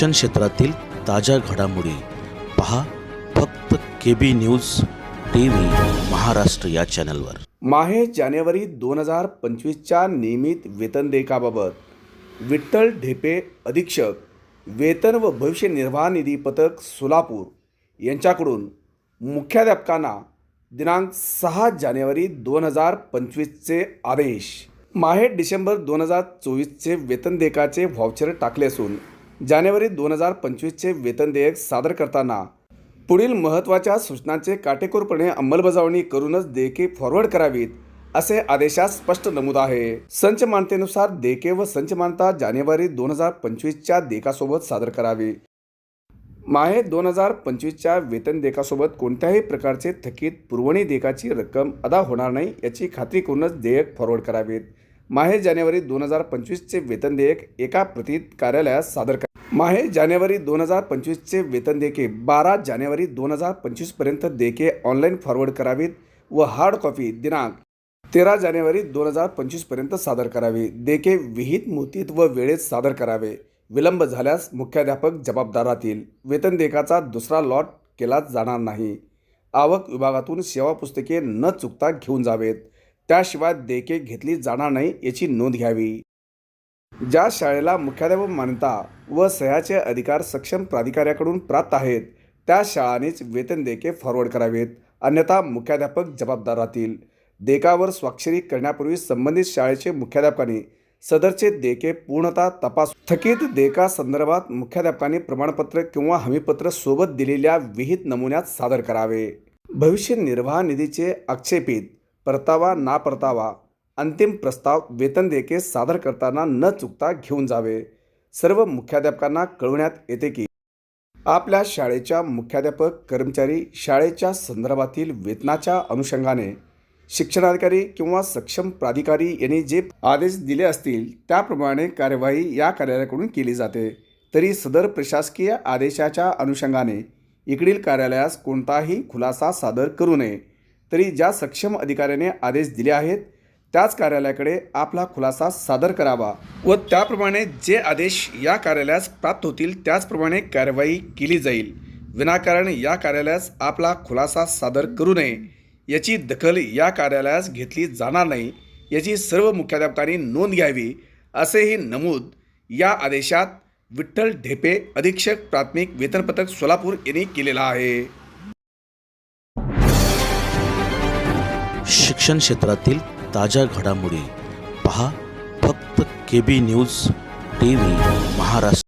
शिक्षण क्षेत्रातील ताज्या घडामोडी पहा फक्त K B news T V Maharashtra या चॅनलवर. माहे जानेवारी दोन हजार पंचवीसच्या नियमित वेतन देयकाबाबत विठ्ठल ढेपे अधीक्षक वेतन व भविष्य निर्वाह निधी पथक सोलापूर यांच्याकडून मुख्याध्यापकांना दिनांक सहा जानेवारी दोन हजार पंचवीसचे आदेश. माहे डिसेंबर दोन हजार चोवीसचे वेतन देयकाचे व्हाउचर टाकले असून जानेवारी दोन हजार पंचवीसचे वेतन देयक सादर करताना पुढील महत्त्वाच्या सूचनांचे काटेकोरपणे अंमलबजावणी करूनच देयके फॉरवर्ड करावीत असे आदेशात स्पष्ट नमूद आहे. संच मानतेनुसार देयके व संच मानता जानेवारी दोन हजार पंचवीसच्या देयकासोबत सादर करावी. माहे दोन हजार पंचवीसच्या वेतन देयकासोबत कोणत्याही प्रकारचे थकीत पुरवणी देयकाची रक्कम अदा होणार नाही याची खात्री करूनच देयक फॉरवर्ड करावेत. माहे जानेवारी दोन हजार पंचवीसचे वेतन देयक एका प्रतीत कार्यालयात सादर करा माहे जानेवारी दोन हजार पंचवीसचे वेतन देयके बारा जानेवारी दोन हजार पंचवीसपर्यंत देयके ऑनलाईन फॉरवर्ड करावीत व हार्ड कॉपी दिनांक तेरा जानेवारी दोन हजार पंचवीसपर्यंत सादर करावी. देयके विहित मुहूर्तीत व वेळेत सादर करावे. विलंब झाल्यास मुख्याध्यापक जबाबदार राहतील वेतन देयकाचा दुसरा लॉट केला जाणार नाही. आवक विभागातून सेवा पुस्तके न चुकता घेऊन जावेत. त्याशिवाय देयके घेतली जाणार नाही याची नोंद घ्यावी. ज्या शाळेला मुख्याध्यापक मान्यता व सह्याचे अधिकार सक्षम प्राधिकाऱ्याकडून प्राप्त आहेत त्या शाळांनीच वेतन देयके फॉरवर्ड करावेत. अन्यथा मुख्याध्यापक जबाबदार राहतील. देयकावर स्वाक्षरी करण्यापूर्वी संबंधित शाळेचे मुख्याध्यापकांनी सदरचे देयके पूर्णतः तपास. थकीत देयका संदर्भात मुख्याध्यापकांनी प्रमाणपत्र किंवा हमीपत्र सोबत दिलेल्या विहित नमुन्यात सादर करावे. भविष्य निर्वाह निधीचे आक्षेपित परतावा ना परतावा अंतिम प्रस्ताव वेतन देयके सादर करताना न चुकता घेऊन जावे. सर्व मुख्याध्यापकांना कळवण्यात येते की आपल्या शाळेच्या मुख्याध्यापक कर्मचारी शाळेच्या संदर्भातील वेतनाच्या अनुषंगाने शिक्षणाधिकारी किंवा सक्षम प्राधिकारी यांनी जे आदेश दिले असतील त्याप्रमाणे कार्यवाही या कार्यालयाकडून केली जाते. तरी सदर प्रशासकीय आदेशाच्या अनुषंगाने इकडील कार्यालयास कोणताही खुलासा सादर करू नये. तरी ज्या सक्षम अधिकाऱ्याने आदेश दिले आहेत त्याच कार्यालयाकडे आपला खुलासा सादर करावा व त्याप्रमाणे जे आदेश या कार्यालयास प्राप्त होतील त्याचप्रमाणे कारवाई केली जाईल. विनाकारण या कार्यालयास आपला खुलासा सादर करू नये. याची दखल या कार्यालयास घेतली जाणार नाही. याची सर्व मुख्याध्यापकांनी नोंद घ्यावी असेही नमूद या आदेशात विठ्ठल ढेपे अधीक्षक प्राथमिक वेतनपत्रक सोलापूर यांनी केलेला आहे. शिक्षण क्षेत्रातील ताज्या घडामोडी. पहा फक्त K B news T V Maharashtra.